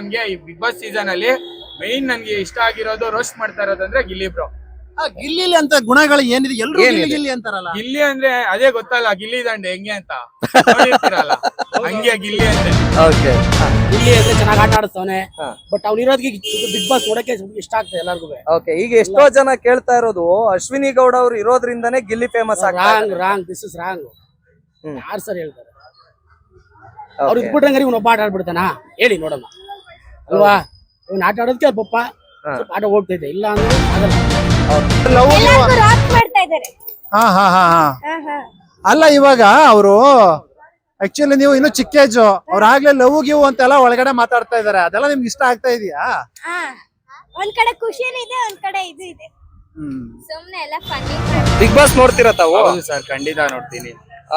ನನ್ಗೆ ಈ big Boss season ಅಲ್ಲಿ ಮೈನ್ ನನ್ಗೆ ಇಷ್ಟ ಆಗಿರೋದು ರೋಸ್ಟ್ ಮಾಡ್ತಾ ಇರೋದಂದ್ರೆ ಗಿಲ್ಲಿ ಬ್ರೋ ಆ ಗಿಲ್ಲಿಲಿ ಅಂತ ಗುಣಗಳು ಏನಿದೆ? ಎಲ್ರು ಏನಿದೆ? ಗಿಲ್ಲಿ ಗಿಲ್ಲಿ ಅಂತಾರಲ್ಲ. ಗಿಲ್ಲಿ ಅಂದ್ರೆ ಅದೇ ಗೊತ್ತಲ್ಲ ಗಿಲ್ಲಿ ದಂಡೆ ಹೆಂಗೆ ಅಂತ. ನೋಡಿರ್ತೀರಲ್ಲ ಹಂಗೆ ಗಿಲ್ಲಿ ಅಂದ್ರೆ ಓಕೆ ಇಲ್ಲಿ ಅಂದ್ರೆ ಚೆನ್ನಾಗಿ ಆಟ ಆಡಿಸ್ತವನೆ ಹಾ. ಬಟ್ ಅವ್ನು ಇರೋದಕ್ಕೆ ಬಿಗ್ ಬಾಸ್ ನೋಡಕ್ಕೆ ಇಷ್ಟ ಆಗ್ತದೆ ಎಲ್ಲರಿಗೂ ಓಕೆ ಈಗ ಎಷ್ಟೋ ಜನ ಕೇಳ್ತಾ ಇರೋದು ಅಶ್ವಿನಿ ಗೌಡ ಅವ್ರು ಇರೋದ್ರಿಂದಾನೇ ಗಿಲ್ಲಿ ಫೇಮಸ್ ಆಗ್ತಾ wrong wrong this is wrong hmm. ಯಾರು ಸರ್ ಹೇಳ್ತಾರೆ? ಅವ್ರು ಇದ್ಬಿಟ್ರಂಗಾರೆ ಇವ್ನು ಒಬ್ಬ ಆಟ ಆಡ್ಬಿಡ್ತಾನ? ಹೇಳಿ ನೋಡೋಣ. ಅಲ್ವಾ? ಇವ್ನು ಆಟ ಆಡೋದಕ್ಕೆ ಪಪ್ಪ. ಸ್ವಲ್ಪ ಆಟ ಹೋಗ್ತೈತೆ ಇಲ್ಲ ಅಂದ್ರೆ ಆಗಲ್ಲ. ಲವ್ ಎಲ್ಲಾರ್ಗೂ ರಾಕ್ ಮಾಡ್ತಾ ಇದಾರೆ. ಹಾ ಹಾ ಹಾ ಹಾ. ಅಲ್ಲ ಇವಾಗ ಅವರು ಆಕ್ಚುಲಿ ನೀವು ಇನ್ನು ಚಿಕ್ಕ ಏಜು ಅವ್ರ ಆಗ್ಲೇ ಲವ್ ಗಿವ್ ಅಂತೆಲ್ಲ ಒಳಗಡೆ ಮಾತಾಡ್ತಾ ಇದಾರೆ. ಅದೆಲ್ಲ ನಿಮ್ಗೆ ಇಷ್ಟ ಆಗ್ತಾ ಇದೆಯಾ? ಹಾ. ಒಂದ್ ಕಡೆ ಖುಷಿ ಇದೆ ಒಂದ್ ಕಡೆ ಇದು ಇದೆ. ಹ್ಮ್. ಸುಮ್ನೆ ಎಲ್ಲ ಫನ್ನಿ ಬಿಗ್ ಬಾಸ್ ನೋಡ್ತೀರಾ ತಾವು? ಸರ್ ಖಂಡಿತ ನೋಡ್ತೀನಿ.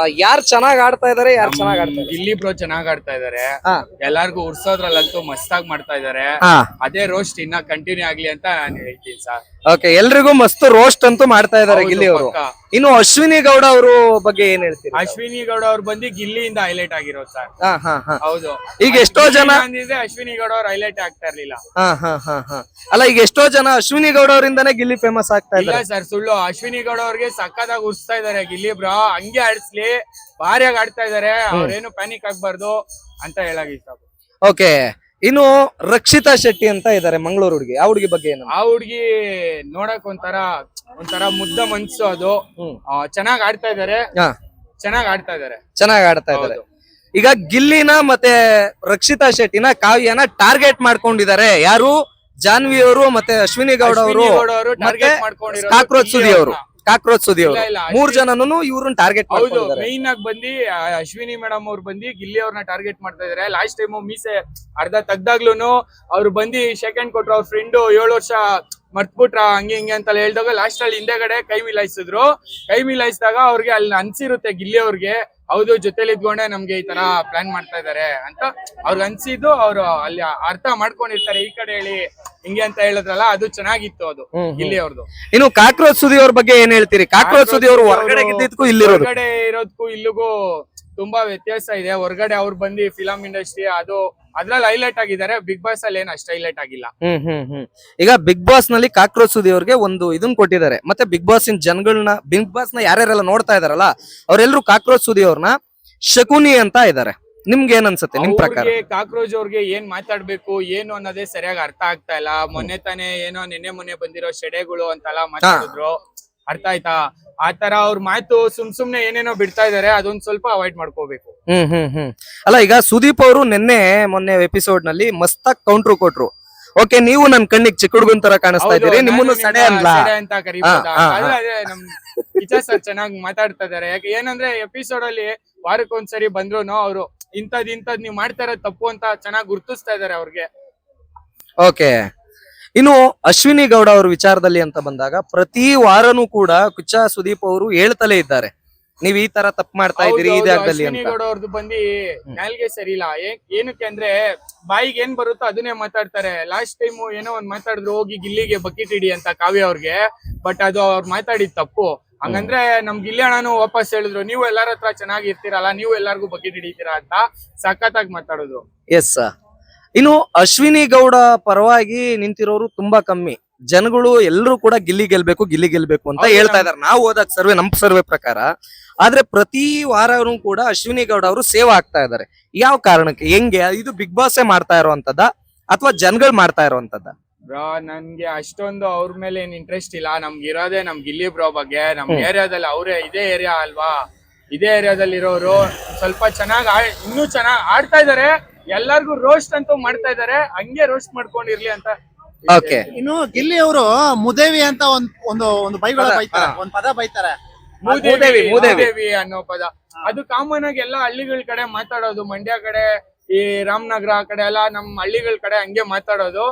ಯಾರು ಚೆನ್ನಾಗ್ ಆಡ್ತಾ ಇದಾರೆ ಯಾರು ಚೆನ್ನಾಗ್ ಆಡ್ತಾ ಇದಾರೆ? ಇಲ್ಲಿ ಬ್ರೋ ಚೆನ್ನಾಗ್ ಆಡ್ತಾ ಇದಾರೆ. ಹಾ. ಎಲ್ಲಾರ್ಗು ಉರ್ಸೋದ್ರಲ್ಲಂತೂ ಮಸ್ತಾಗ್ ಮಾಡ್ತಾ ಇದಾರೆ. ಹಾ ಅದೇ ರೋಸ್ಟ್ ಇನ್ನ ಕಂಟಿನ್ಯೂ ಆಗ್ಲಿ ಅಂತ ನಾನು ಹೇಳ್ತೀನಿ ಸರ್. ಓಕೆ ಎಲ್ರಿಗೂ ಮಸ್ತ್ ರೋಸ್ಟ್ ಅಂತೂ ಮಾಡ್ತಾ ಇದಾರೆ ಗಿಲ್ಲಿ ಅವರು ಇನ್ನು ಅಶ್ವಿನಿ ಗೌಡ ಅವರು ಬಗ್ಗೆ ಏನ್ ಹೇಳ್ತೀರಿ? ಅಶ್ವಿನಿ ಗೌಡ ಅವ್ರು ಬಂದು ಗಿಲ್ಲಿಯಿಂದ ಹೈಲೈಟ್ ಆಗಿರೋದು ಸರ್. ಹಾ ಹಾ ಹಾ. ಹೌದು. ಈಗ ಎಷ್ಟೋ ಜನ ಅಶ್ವಿನಿ ಗೌಡ ಅವ್ರು ಹೈಲೈಟ್ ಆಗ್ತಾ ಇರ್ಲಿಲ್ಲ. ಹಾ ಹಾ ಹಾ ಹಾ. ಅಲ್ಲ ಈಗ ಎಷ್ಟೋ ಜನ ಅಶ್ವಿನಿ ಗೌಡ ಅವರಿಂದಾನೇ ಗಿಲ್ಲಿ ಫೇಮಸ್ ಆಗ್ತಾ ಇಲ್ಲ ಸರ್ ಸುಳ್ಳು. ಅಶ್ವಿನಿ ಗೌಡ ಅವ್ರಿಗೆ ಸಕ್ಕತ್ತಾಗಿ ಉರ್ಸ್ತಾ ಇದಾರೆ ಗಿಲ್ಲಿ ಬ್ರಾ ಹಂಗೆ ಆಡಿಸ್ಲಿ. ಭಾರಿಯಾಗಿ ಆಡ್ತಾ ಇದಾರೆ ಅವ್ರೇನು ಪ್ಯಾನಿಕ್ ಆಗ್ಬಾರ್ದು ಅಂತ ಇಷ್ಟ ಓಕೆ ಇನ್ನು ರಕ್ಷಿತಾ ಶೆಟ್ಟಿ ಅಂತ ಇದ್ದಾರೆ ಮಂಗಳೂರು ಹುಡುಗಿ. ಆ ಹುಡುಗಿ ಬಗ್ಗೆ ಏನು? ಆ ಹುಡುಗಿ ನೋಡಕ್ ಒಂಥರ ಒಂಥರ ಮುದ್ದ ಮನ್ಸು ಅದು. ಚೆನ್ನಾಗ್ ಆಡ್ತಾ ಇದಾರೆ. ಹಾ. ಚೆನ್ನಾಗ್ ಆಡ್ತಾ ಇದಾರೆ. ಚೆನ್ನಾಗ್ ಆಡ್ತಾ ಇದ್ದಾರೆ ಈಗ ಗಿಲ್ಲಿನ ಮತ್ತೆ ರಕ್ಷಿತಾ ಶೆಟ್ಟಿನ ಕಾವ್ಯನ ಟಾರ್ಗೆಟ್ ಮಾಡ್ಕೊಂಡಿದ್ದಾರೆ. ಯಾರು? ಜಾನ್ವಿ ಅವರು ಮತ್ತೆ ಅಶ್ವಿನಿ ಗೌಡ ಅವರು ಟಾರ್ಗೆಟ್ ಮಾಡ್ಕೊಂಡಿದ್ದಾರೆ ಕಾಕ್ರೋಚ್ ಸುದಿ ಅವರು. ಕಾಕ್ರೋಚ್ ಸುದಿ ಅವರು. ಇಲ್ಲ, ಇಲ್ಲ, ಮೂರ್ ಜನನು ಇವ್ರನ್ನ ಟಾರ್ಗೆಟ್ ಹೌದು ಮೈನ್ ಆಗಿ ಬಂದು ಅಶ್ವಿನಿ ಮೇಡಮ್ ಅವ್ರು ಬಂದು ಗಿಲ್ಲಿ ಅವ್ರನ್ನ ಟಾರ್ಗೆಟ್ ಮಾಡ್ತಾ ಇದಾರೆ. ಲಾಸ್ಟ್ ಟೈಮ್ ಮೀಸೆ ಅರ್ಧ ತೆಗ್ದಾಗ್ಲೂನು ಅವ್ರು ಬಂದು ಸೆಕೆಂಡ್ ಕೊಟ್ರು ಅವ್ರ ಫ್ರೆಂಡ್ ಏಳು ವರ್ಷ ಮರ್ತ್ಬಿಟ್ರ ಹಂಗೆ ಹಿಂಗೆ ಅಂತ ಹೇಳ್ದಾಗ ಲಾಸ್ಟ್ ಅಲ್ಲಿ ಹಿಂದೆಗಡೆ ಕೈ ಮಿಲಾಯಿಸಿದ್ರು. ಕೈ ಮಿಲಾಯಿಸಿದಾಗ ಅವ್ರಿಗೆ ಅಲ್ಲಿ ಅನ್ಸಿರುತ್ತೆ ಗಿಲ್ಲಿ ಅವ್ರಿಗೆ. ಹೌದು ಜೊತೆಲಿ ಇದ್ಕೊಂಡೆ ನಮ್ಗೆ ಈ ತರ ಪ್ಲಾನ್ ಮಾಡ್ತಾ ಇದಾರೆ ಅಂತ ಅವ್ರಿಗೆ ಅನ್ಸಿದ್ದು ಅವ್ರು ಅಲ್ಲಿ ಅರ್ಥ ಮಾಡ್ಕೊಂಡಿರ್ತಾರೆ. ಈ ಕಡೆ ಹೇಳಿ ಹಿಂಗೆ ಅಂತ ಹೇಳಿದ್ರಲ್ಲ ಅದು ಚೆನ್ನಾಗಿತ್ತು ಅದು ಇಲ್ಲಿ ಅವ್ರದ್ದು ಇನ್ನು ಕಾಕ್ರೋಚ್ ಸುದಿ ಅವ್ರ ಬಗ್ಗೆ ಏನ್ ಹೇಳ್ತೀರಿ? ಕಾಕ್ರೋಚ್ ಸುದಿ ಅವರು ಹೊರಗಡೆ ಇದ್ದಿದ್ಕು ಇಲ್ಲಿ ಹೊರಗಡೆ ಇರೋದಕ್ಕೂ ಇಲ್ಲಿಗೂ ತುಂಬಾ ವ್ಯತ್ಯಾಸ ಇದೆ. ಹೊರಗಡೆ ಅವ್ರು ಬಂದು ಫಿಲಂ ಇಂಡಸ್ಟ್ರಿ ಅದು ಅದ್ರಲ್ಲಿ ಹೈಲೈಟ್ ಆಗಿದ್ದಾರೆ. ಬಿಗ್ ಬಾಸ್ ಅಲ್ಲಿ ಏನ್ ಅಷ್ಟು ಹೈಲೈಟ್ ಆಗಿಲ್ಲ. ಹ್ಮ್ ಹ್ಮ್ ಹ್ಮ್. ಈಗ ಬಿಗ್ ಬಾಸ್ನಲ್ಲಿ ಕಾಕ್ರೋಚ್ ಸುದಿ ಅವ್ರಿಗೆ ಒಂದು ಇದನ್ನ ಕೊಟ್ಟಿದ್ದಾರೆ. ಮತ್ತೆ ಬಿಗ್ ಬಾಸ್ ಇನ್ ಜನಗಳನ್ನ ಬಿಗ್ ಬಾಸ್ನ ಯಾರ್ಯಾರೆಲ್ಲ ನೋಡ್ತಾ ಇದಾರಲ್ಲ ಅವರೆಲ್ಲರೂ ಕಾಕ್ರೋಚ್ ಸುದಿ ಅವ್ರನ್ನ ಶಕುನಿ ಅಂತ ಇದ್ದಾರೆ. ನಿಮ್ಗೆ ಏನ್ ಅನ್ಸುತ್ತೆ? ನಿಮ್ ಪ್ರಕಾರ? ಕಾಕ್ರೋಜ್ ಕಾಕ್ರೋಚ್ ಅವ್ರಿಗೆ ಏನ್ ಮಾತಾಡ್ಬೇಕು ಏನು ಅನ್ನೋದೇ ಸರಿಯಾಗಿ ಅರ್ಥ ಆಗ್ತಾ ಇಲ್ಲ. ಮೊನ್ನೆ ತಾನೇ ಏನೋ ನಿನ್ನೆ ಮೊನ್ನೆ ಬಂದಿರೋ ಶೆಡೆಗಳು ಅಂತೆಲ್ಲ ಮಾತಾಡಿದ್ರು. ಅರ್ಥ ಆಯ್ತಾ? ಆ ತರ ಅವ್ರ ಮಾತು ಸುಮ್ ಸುಮ್ನೆ ಏನೇನೋ ಬಿಡ್ತಾ ಇದಾರೆ ಅದೊಂದ್ ಸ್ವಲ್ಪ ಅವಾಯ್ಡ್ ಮಾಡ್ಕೋಬೇಕು. ಹ್ಮ್ ಹ್ಮ್ ಹ್ಮ್. ಅಲ್ಲ ಈಗ ಸುದೀಪ್ ಅವರು ನಿನ್ನೆ ಮೊನ್ನೆ ಎಪಿಸೋಡ್ನಲ್ಲಿ ಮಸ್ತಾಗ್ ಕೌಂಟ್ರು ಕೊಟ್ರು. ಓಕೆ ನೀವು ನನ್ ಕಣ್ಣಿಗೆ ಚಿಕ್ಕ ಹುಡುಗನ್ ತರ ಕಾಣಿಸ್ತಾ ಇದ್ದೀರಿ ನಿಮ್ಮನ್ನು ಸಡೆ ಅಲ್ಲ ಸಡೆ ಅಂತ ಕರಿಬಹುದು ಹಾ, ಹಾ, ಆದ್ರೆ ಅದೇ ನಮ್ ಟೀಚರ್ ಸರ್ ಚೆನ್ನಾಗಿ ಮಾತಾಡ್ತಾ ಇದಾರೆ. ಯಾಕೆ ಏನಂದ್ರೆ ಎಪಿಸೋಡ್ ಅಲ್ಲಿ ವಾರಕ್ಕೊಂದ್ಸರಿ ಬಂದ್ರು ಅವರು ಇಂಥದ್ ಇಂಥದ್ ನೀವ್ ಮಾಡ್ತಾ ಇರೋದ್ ತಪ್ಪು ಅಂತ ಚೆನ್ನಾಗಿ ಗುರ್ತಿಸ್ತಾ ಇದಾರೆ ಅವ್ರಿಗೆ. ಓಕೆ ಇನ್ನು ಅಶ್ವಿನಿ ಗೌಡ ಅವರ ವಿಚಾರದಲ್ಲಿ ಅಂತ ಬಂದಾಗ ಪ್ರತಿ ವಾರನೂ ಕೂಡ ಕುಚ್ಚ ಸುದೀಪ್ ಅವರು ಹೇಳ್ತಲೇ ಇದ್ದಾರೆ. ನೀವ್ ಈ ತರ ತಪ್ಪು ಮಾಡ್ತಾ ಇದ್ದೀರಿ ಅಂತ. ಅವ್ರದ್ದು ಬಂದು ನಾಲ್ಗೆ ಸರಿ ಇಲ್ಲ. ಏನಕ್ಕೆ ಅಂದ್ರೆ ಬಾಯಿಗೆ ಏನ್ ಬರುತ್ತೋ ಅದನ್ನೇ ಮಾತಾಡ್ತಾರೆ. ಲಾಸ್ಟ್ ಟೈಮ್ ಏನೋ ಒಂದ್ ಮಾತಾಡಿದ್ರು ಹೋಗಿ ಗಿಲ್ಲಿಗೆ ಬಕೆಟ್ ಇಡಿ ಅಂತ ಕಾವ್ಯ ಅವ್ರಿಗೆ. ಬಟ್ ಅದು ಅವ್ರು ಮಾತಾಡಿದ್ ತಪ್ಪು. ಹಂಗಂದ್ರೆ ನಮ್ ಗಿಲ್ಲಿ ಅಣ್ಣನು ವಾಪಸ್ ಹೇಳಿದ್ರು ನೀವು ಎಲ್ಲಾರ ಹತ್ರ ಚೆನ್ನಾಗಿ ಇರ್ತೀರಲ್ಲ ನೀವು ಎಲ್ಲಾರ್ಗು ಬಕೆಟ್ ಹಿಡಿತೀರಾ ಅಂತ ಸಖತ್ತಾಗಿ ಮಾತಾಡೋದು. ಎಸ್ ಇನ್ನು ಅಶ್ವಿನಿ ಗೌಡ ಪರವಾಗಿ ನಿಂತಿರೋರು ತುಂಬಾ ಕಮ್ಮಿ. ಜನಗಳು ಎಲ್ಲರೂ ಕೂಡ ಗಿಲ್ಲಿ ಗೆಲ್ಬೇಕು ಗಿಲ್ಲಿ ಗೆಲ್ಬೇಕು ಅಂತ ಹೇಳ್ತಾ ಇದಾರೆ. ನಾವು ಹೋದಾಗ ಸರ್ವೆ ನಮ್ ಸರ್ವೆ ಪ್ರಕಾರ. ಆದ್ರೆ ಪ್ರತಿ ವಾರನೂ ಕೂಡ ಅಶ್ವಿನಿ ಗೌಡ ಅವರು ಸೇವ್ ಆಗ್ತಾ ಇದಾರೆ. ಯಾವ ಕಾರಣಕ್ಕೆ? ಹೆಂಗೆ? ಇದು ಬಿಗ್ ಬಾಸ್ ಮಾಡ್ತಾ ಇರುವಂತದ್ದ ಅಥವಾ ಜನಗಳು ಮಾಡ್ತಾ ಇರುವಂತದ್ದ ಬ್ರೋ ನನ್ಗೆ ಅಷ್ಟೊಂದು ಅವ್ರ ಮೇಲೆ ಏನ್ ಇಂಟ್ರೆಸ್ಟ್ ಇಲ್ಲ. ನಮ್ಗೆ ಇರೋದೇ ನಮ್ ಗಿಲ್ಲಿ ಬ್ರೋ ಬಗ್ಗೆ. ನಮ್ ಏರಿಯಾದಲ್ಲಿ ಅವರೇ ಇದೇ ಏರಿಯಾ ಅಲ್ವಾ? ಇದೇ ಏರಿಯಾದಲ್ಲಿ ಇರೋರು ಸ್ವಲ್ಪ ಚೆನ್ನಾಗಿ ಇನ್ನೂ ಚೆನ್ನಾಗಿ ಆಡ್ತಾ ಇದಾರೆ. ಎಲ್ಲಾರ್ಗು ರೋಸ್ಟ್ ಅಂತೂ ಮಾಡ್ತಾ ಇದಾರೆ ಹಂಗೆ ರೋಸ್ಟ್ ಮಾಡ್ಕೊಂಡಿರ್ಲಿ ಅಂತ. ಓಕೆ ಇನ್ನು ಗಿಲ್ಲಿ ಅವರು ಮುದೇವಿ ಅಂತ ಒಂದ್ ಒಂದು ಒಂದು ಬೈಗಳ ಬೈತಾರೆ. ಒಂದ್ ಪದ ಬೈತಾರೆ. ಮೂದೇವಿ ಮೂದೇವಿ, ಅನ್ನೋ ಪದ. ಅದು ಕಾಮನ್ ಆಗಿ ಎಲ್ಲ ಹಳ್ಳಿಗಳ ಕಡೆ ಮಾತಾಡೋದು. ಮಂಡ್ಯ ಕಡೆ ಈ ರಾಮನಗರ ಆ ಕಡೆ ಎಲ್ಲ ನಮ್ ಹಳ್ಳಿಗಳ ಕಡೆ ಹಂಗೆ ಮಾತಾಡೋದು.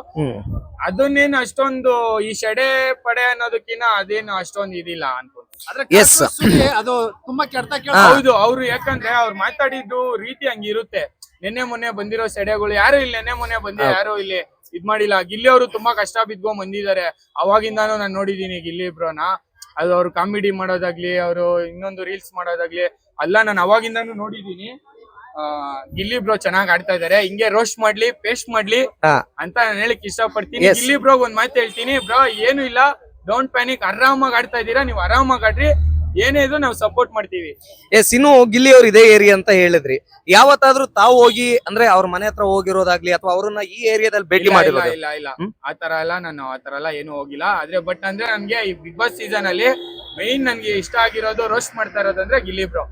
ಅದನ್ನೇನು ಅಷ್ಟೊಂದು ಈ ಶಡೆ ಪಡೆ ಅನ್ನೋದಕ್ಕಿನ್ನ ಅದೇನು ಅಷ್ಟೊಂದು ಇದಿಲ್ಲ ಅನ್ಕೊಂಡು. ಅದು ತುಂಬಾ ಕೆಟ್ಟ ಹೌದು ಅವ್ರು ಯಾಕಂದ್ರೆ ಅವ್ರು ಮಾತಾಡಿದ್ದು ರೀತಿ ಹಂಗಿರುತ್ತೆ. ನಿನ್ನೆ ಮೊನ್ನೆ ಬಂದಿರೋ ಸೆಡೆಗಳು ಯಾರು ಇಲ್ಲಿ? ನಿನ್ನೆ ಮೊನ್ನೆ ಬಂದಿ. ಯಾರು ಇಲ್ಲಿ? ಇದ್ ಮಾಡಿಲ್ಲ. ಗಿಲ್ಲಿ ಅವರು ತುಂಬಾ ಕಷ್ಟ ಬಿದ್ಕೊಂಡ್ ಬಂದಿದ್ದಾರೆ. ಅವಾಗಿಂದಾನು ನಾನು ನೋಡಿದೀನಿ ಗಿಲ್ಲಿ ಬ್ರೋನ. ಅದು ಅವ್ರು ಕಾಮಿಡಿ ಮಾಡೋದಾಗ್ಲಿ ಅವರು ಇನ್ನೊಂದು ರೀಲ್ಸ್ ಮಾಡೋದಾಗ್ಲಿ ಅಲ್ಲ ನಾನು ಅವಾಗಿಂದಾನು ನೋಡಿದೀನಿ. ಆ, ಗಿಲ್ಲಿ ಬ್ರೋ ಚೆನ್ನಾಗ್ ಆಡ್ತಾ ಇದಾರೆ. ಹಿಂಗೆ ರೋಸ್ಟ್ ಮಾಡ್ಲಿ ಪೇಸ್ಟ್ ಮಾಡ್ಲಿ. ಅಂತ ನಾನು ಹೇಳಕ್ ಇಷ್ಟಪಡ್ತೀನಿ. ಪಡ್ತೀನಿ ಗಿಲ್ಲಿ ಬ್ರೋ ಒಂದ್ ಮಾತು ಹೇಳ್ತೀನಿ ಬ್ರೋ ಏನು ಇಲ್ಲ. ಡೋಂಟ್ ಪ್ಯಾನಿಕ್ ಆರಾಮಾಗಿ ಆಡ್ತಾ ಇದೀರಾ? ನೀವು ಆರಾಮಾಗಿ ಆಡ್ರಿ. ಏನೇ ಇದ್ರು ನಾವು ಸಪೋರ್ಟ್ ಮಾಡ್ತೀವಿ. ಎಸ್ ಇನ್ನು ಗಿಲ್ಲಿ ಅವ್ರು ಇದೇ ಏರಿಯಾ ಅಂತ ಹೇಳಿದ್ರಿ. ಯಾವತ್ತಾದ್ರೂ ತಾವು ಹೋಗಿ ಅಂದ್ರೆ ಅವ್ರ ಮನೆ ಹತ್ರ ಹೋಗಿರೋದಾಗ್ಲಿ ಅಥವಾ ಅವ್ರನ್ನ ಈ ಏರಿಯಾದಲ್ಲಿ ಭೇಟಿ ಮಾಡಿಲ್ಲ ಇಲ್ಲ ಮಾಡಿರೋದು? ಇಲ್ಲ? ಆತರ ಎಲ್ಲ ನಾನು ಆತರ ಎಲ್ಲ ಏನು ಹೋಗಿಲ್ಲ. ಆದ್ರೆ ಬಟ್ ಅಂದ್ರೆ ನನ್ಗೆ ಈ ಬಿಗ್ ಬಾಸ್ ಸೀಸನ್ ಅಲ್ಲಿ ಮೈನ್ ನನ್ಗೆ ಇಷ್ಟ ಆಗಿರೋದು ರೋಸ್ಟ್ ಮಾಡ್ತಾ ಇರೋದಂದ್ರೆ ಗಿಲ್ಲಿ ಬ್ರೋ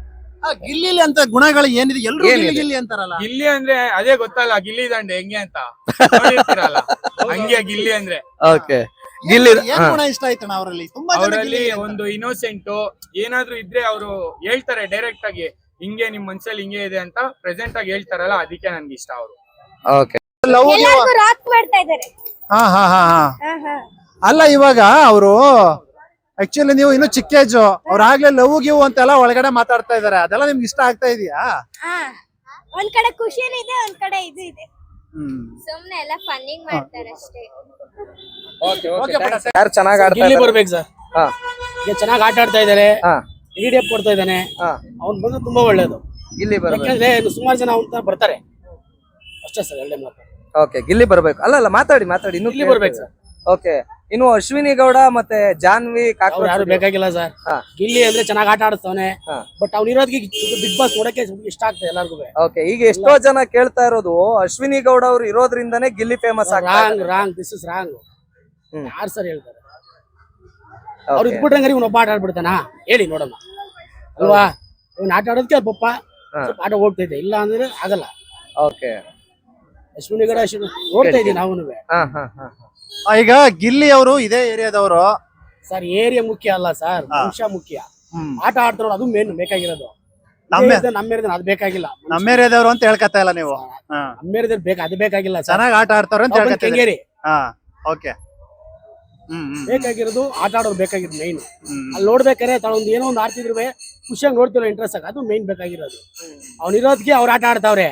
ಆ ಗಿಲ್ಲಿಲಿ ಅಂತ ಗುಣಗಳು ಏನಿದೆ? ಎಲ್ರು ಏನಿದೆ? ಗಿಲ್ಲಿ ಗಿಲ್ಲಿ ಅಂತಾರಲ್ಲ. ಗಿಲ್ಲಿ ಅಂದ್ರೆ ಅದೇ ಗೊತ್ತಲ್ಲ ಗಿಲ್ಲಿ ದಂಡೆ ಹೆಂಗೆ ಅಂತ. ನೋಡಿರ್ತೀರಲ್ಲ? ಹಂಗೆ ಗಿಲ್ಲಿ ಅಂದ್ರೆ. ಓಕೆ ಏನ್. ಗುಣ ಇಷ್ಟ ಆಯ್ತಣ್ಣ ಅವರಲ್ಲಿ? ತುಂಬಾ ಒಂದು ಇನ್ನೋಸೆಂಟ್ ಏನಾದ್ರೂ ಇದ್ರೆ ಅವರು ಹೇಳ್ತಾರೆ ಡೈರೆಕ್ಟ್ ಆಗಿ ಹಿಂಗೆ ನಿಮ್ ಮನ್ಸಲ್ಲಿ ಹಿಂಗೆ ಇದೆ ಅಂತ ಪ್ರೆಸೆಂಟ್ ಆಗಿ ಹೇಳ್ತಾರಲ್ಲ ಅದಕ್ಕೆ ನನ್ಗೆ ಇಷ್ಟ ಅವರು. ಓಕೆ ಎಲ್ಲಾರ್ಗು ರಾಕ್ ಮಾಡ್ತಾ ಹಾ ಹಾ ಹಾ ಹಾ. ಅಲ್ಲ ಇವಾಗ ಅವರು ಆಕ್ಚುಲಿ ನೀವು ಇನ್ನು ಚಿಕ್ಕ ಏಜು ಅವ್ರ ಆಗ್ಲೇ ಲವ್ ಗಿವ್ ಅಂತೆಲ್ಲ ಒಳಗಡೆ ಮಾತಾಡ್ತಾ ಇದಾರೆ ಅದೆಲ್ಲ ನಿಮ್ಗೆ ಇಷ್ಟ ಆಗ್ತಾ ಇದೆಯಾ? ಹಾ. ಒಂದ್ ಕಡೆ ಖುಷಿ ಇದೆ ಒಂದ್ ಕಡೆ ಇದು ಇದೆ. ಸುಮ್ನೆ ಎಲ್ಲ ಫನ್ನಿಂಗ್ ಮಾಡ್ತಾರೆ ಅಷ್ಟೇ. ಯಾರು ಚೆನ್ನಾಗಿ ಆಡ್ತಾ ಇದ್ದಾರೆ? ಬರ್ಬೇಕು ಸರ್ ಹಾ. ಈಗ ಚೆನ್ನಾಗಿ ಆಟ ಆಡ್ತಾ ಇದ್ದಾರೆ. ಹಾ. ಇಡಿಎಫ್ ಕೊಡ್ತಾ ಇದ್ದಾನೆ. ಹಾ. ಅವ್ನು ಬಂದ್ರೆ ತುಂಬಾ ಒಳ್ಳೇದು. ಇಲ್ಲಿ ಬರ್ಬೇಕು. ಯಾಕಂದ್ರೆ ಇನ್ನು ಸುಮಾರು ಜನ ಅವ್ನ ಬರ್ತಾರೆ. ಅಷ್ಟೇ ಸರ್ ಒಳ್ಳೆ ಮಾತು. ಓಕೆ ಗಿಲ್ಲಿ ಬರ್ಬೇಕು. ಅಲ್ಲ ಅಲ್ಲ ಮಾತಾಡಿ ಮಾತಾಡಿ ಇನ್ನು ಗಿಲ್ಲಿ ಬರ್ಬೇಕು ಸರ್ ಓಕೆ ಇನ್ನು ಅಶ್ವಿನಿ ಗೌಡ ಮತ್ತೆ ಜಾನ್ವಿ ಅವ್ರು ಕಾಕ್ರೋಚ್ ಯಾರು ಬೇಕಾಗಿಲ್ಲ ಸರ್ ಹಾ. ಗಿಲ್ಲಿ ಅಂದ್ರೆ ಚೆನ್ನಾಗಿ ಆಟ ಆಡಿಸ್ತವನೆ ಹಾ. ಬಟ್ ಅವ್ನು ಇರೋದಕ್ಕೆ ಬಿಗ್ ಬಾಸ್ ನೋಡಕ್ಕೆ ಇಷ್ಟ ಆಗ್ತದೆ ಎಲ್ಲರಿಗೂ ಓಕೆ ಈಗ ಎಷ್ಟೋ ಜನ ಕೇಳ್ತಾ ಇರೋದು ಅಶ್ವಿನಿ ಗೌಡ ಅವ್ರು ಇರೋದ್ರಿಂದಾನೇ ಗಿಲ್ಲಿ ಫೇಮಸ್ ಆಗ್ತಾ wrong wrong this is wrong. ಯಾರು ಸರ್ ಹೇಳ್ತಾರೆ? ಅವ್ರು ಇದ್ಬಿಟ್ರಂಗಾರಿ ಇವ್ನು ಒಬ್ಬ ಆಟ ಆಡ್ಬಿಡ್ತಾನ? ಹೇಳಿ ನೋಡೋಣ. ಅಲ್ವಾ? ಇವ್ನು ಆಟ ಆಡೋದಕ್ಕೆ ಪಪ್ಪ. ಸ್ವಲ್ಪ ಆಟ ಹೋಗ್ತೈತೆ ಇಲ್ಲ ಅಂದ್ರೆ ಆಗಲ್ಲ. ಓಕೆ ಅಶ್ವಿನಿ ಗಡ ಅಶ್ವಿನಿ ನೋಡ್ತಾ ಇದೀವಿ ನಾವು ಈಗ ಗಿಲ್ಲಿ ಅವರು ಇದೇ ಏರಿಯಾದವರು ಸರ್ ಏರಿಯಾ ಮುಖ್ಯ ಅಲ್ಲ ಸರ್. ಮನುಷ್ಯ ಮುಖ್ಯ. ಆಟ ಆಡ್ತಾರೋ ಅದು ಮೇನ್ ಬೇಕಾಗಿರೋದು. ನಮ್ಮ- ಅದು ಬೇಕಾಗಿಲ್ಲ. ನಮ್ಮ ಏರಿಯಾದವ್ರು ಅಂತ ಹೇಳ್ಕತಾ ಇಲ್ಲ ನೀವು. ನಮ್ಮ ಏರಿಯಾದಲ್ಲಿ ಬೇಕು ಅದು ಬೇಕಾಗಿಲ್ಲ ಚೆನ್ನಾಗಿ ಆಟ ಆಡ್ತಾರ ಅಂತ ಬಂದು ಹಾ ಓಕೆ ಬೇಕಾಗಿರೋದು ಆಟ ಆಡೋದು ಬೇಕಾಗಿರೋದು ಮೈನ್ ಅಲ್ಲಿ ನೋಡ್ಬೇಕಾರೆ ತಾವೊಂದು ಏನೋ ಒಂದು ಆಡ್ತಿದ್ರು ಖುಷಿಯಾಗಿ ನೋಡ್ತಿರೋ ಇಂಟ್ರೆಸ್ಟ್ ಆಗ ಅದು ಮೈನ್ ಬೇಕಾಗಿರೋದು. ಅವ್ನಿರೋದಕ್ಕೆ ಅವ್ರು ಆಟ ಆಡ್ತಾವ್ರೆ.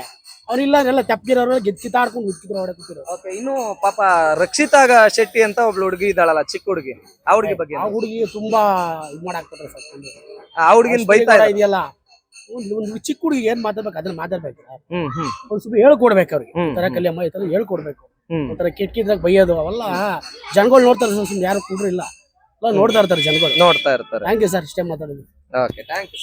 ಅವ್ರಿಲ್ಲ ಎಲ್ಲ ತಪ್ಪಿರೋರು ಗೆದ್ ಕಿತ್ತಾಡ್ಕೊಂಡು ಕಿತ್ತಿರೋ ಹೊಡೆ ಕೂತಿರೋ ಓಕೆ ಇನ್ನು ಪಾಪ ರಕ್ಷಿತಾಗ ಶೆಟ್ಟಿ ಅಂತ ಒಬ್ಳು ಹುಡುಗಿ ಇದ್ದಾಳಲ್ಲ ಚಿಕ್ಕ ಹುಡುಗಿ. ಆ ಹುಡುಗಿ ಬಗ್ಗೆ ಆ ಹುಡುಗಿ ತುಂಬಾ ಇದು ಮಾಡಾಕ್ತಾರೆ ಸರ್ ಆ ಹುಡುಗಿನ ಬೈತಾ. ಇದೆಯಲ್ಲ ಒಂದು ಒಂದು ಚಿಕ್ಕ ಹುಡುಗಿ ಏನ್ ಮಾತಾಡ್ಬೇಕು ಅದನ್ನ ಮಾತಾಡ್ಬೇಕು. ಹ್ಮ್ ಹ್ಮ್. ಒಂದ್ ಸ್ವಲ್ಪ ಹೇಳ್ಕೊಡ್ಬೇಕು ಅವ್ರಿಗೆ. ತರ ಕಲಿಯಮ್ಮ ಈ ತರ ಹೇಳ್ಕೊಡ್ಬೇಕು. ಒಂಥರ ಕಿಟಕಿದಾಗ ಬೈಯೋದು ಅವೆಲ್ಲ ಜನಗಳು ನೋಡ್ತಾರೆ ಸರ್ ಸುಮ್ ಯಾರು ಕೂಡ ಇಲ್ಲ. ಎಲ್ಲ ನೋಡ್ತಾ ಇರ್ತಾರೆ ಜನಗಳು. ನೋಡ್ತಾ ಇರ್ತಾರೆ. ಥ್ಯಾಂಕ್ ಯು ಸರ್ ಇಷ್ಟೇ ಮಾತಾಡಿದ್ವಿ ಓಕೆ ಥ್ಯಾಂಕ್ ಯು